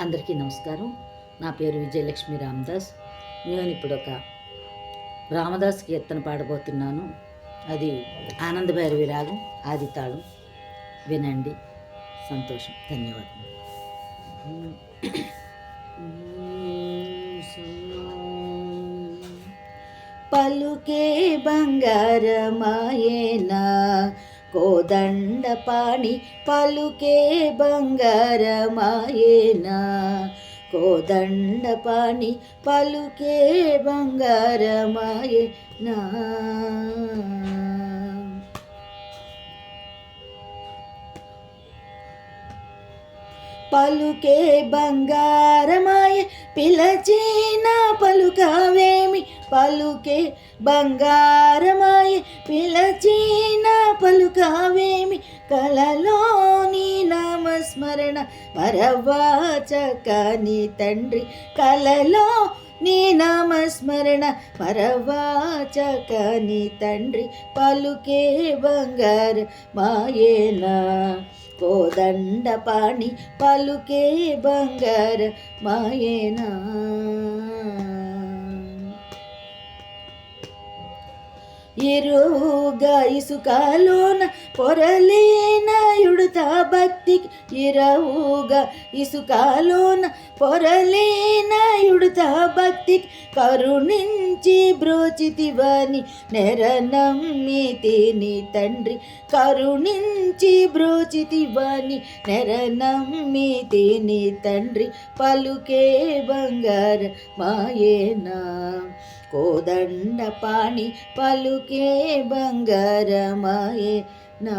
అందరికీ నమస్కారం. నా పేరు విజయలక్ష్మి రామదాస్. నేను ఇప్పుడు ఒక రామదాస్ కీర్తన పాడబోతున్నాను. అది ఆనంద భైరవి రాగం ఆది తాళం. వినండి. సంతోషం. ధన్యవాదాలు పలుకే బంగారమాయేనా కోదండ పాణి పలుకే బంగారమాయేనా? కోదండ పాణి పలుకే బంగారమాయేనా? పలుకే బంగారమాయ పిలచేనా పలుకావేమి? పలుకే బంగారమాయి పిలచిన పలుకావేమి కలలోని నామస్మరణ మరవాచకని తండ్రి కలలో నీ నామస్మరణ మరవాచకని తండ్రి పలుకే బంగార మాయేనా. కోదండ పాణి పలుకే బంగార మాయేనా. ఎరువుగా ఇసుకలోన పొరలేనాయుడుత భక్తికి ఇరవుగా ఇసుకలోన పొరలేనాయుడుత భక్తికి కరుణించి బ్రోచితివని నెరనమ్మితి నీ తండ్రి. కరుణించి బ్రోచితివని నెరనమ్మితి నీ తండ్రి. పలుకే బంగార మాయేనా కోదండ పాణి పలు పలుకే బంగారమాయే నా.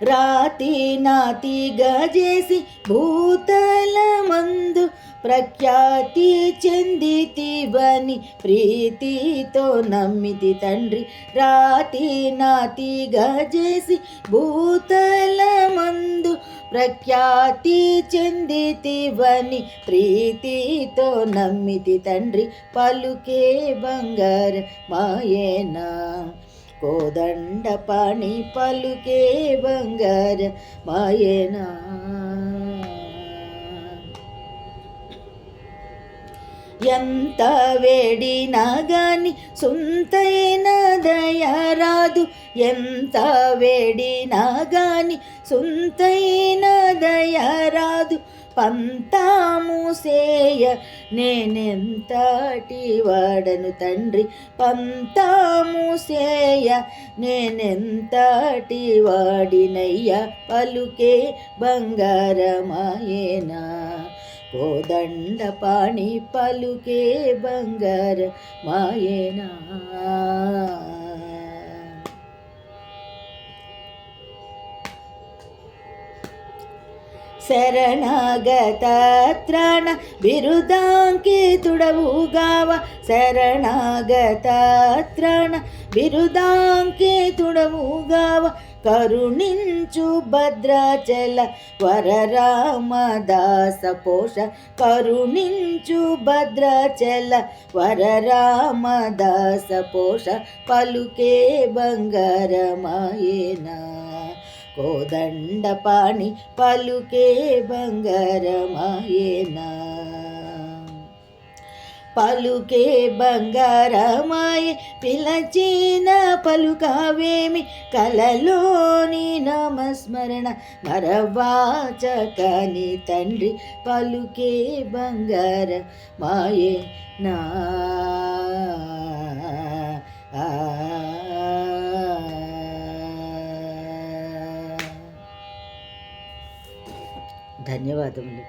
రాతి నాతి గజేసి భూతల మందు ప్రఖ్యాతి చెందితివని ప్రీతితో నమ్మితి తండ్రి. రాతి నాతి గజేసి భూతల మందు ప్రఖ్యాతి చెందితివని ప్రీతితో నమ్మితి తండ్రి పలుకే బంగార మాయేనా. కోదండ పాణి పలుకే బంగార మాయేనా. ఎంత వేడినా గాని సొంతైన దయా ఎంత వేడినా గాని సొంతైన దయరాదు పంతాము సేయ నేనెంతటి వాడను తండ్రి? పంతాముసేయ నేనెంతటి వాడినయ్యా? పలుకే బంగారమాయేనా? కోదండ పాణి పలుకే బంగారమాయేనా? మాయేనా బిరుదాంకితుడవుగావ. శరణాగతత్రాణ బిరుదాంకితుడవుగావ. కరుణించు భద్రాచల వరరామదాస పోష కరుణించు భద్రాచల వరరామదాస పోష పలుకే బంగారమాయేనా. కోదండపాణి పలుకే బంగారమాయేనా. పలుకే బంగారమాయ పిలచిన పలుకావేమి కలలోని నామస్మరణ మరవాచకని తండ్రి పలుకే బంగార మాయే నా ధన్యవాదములు.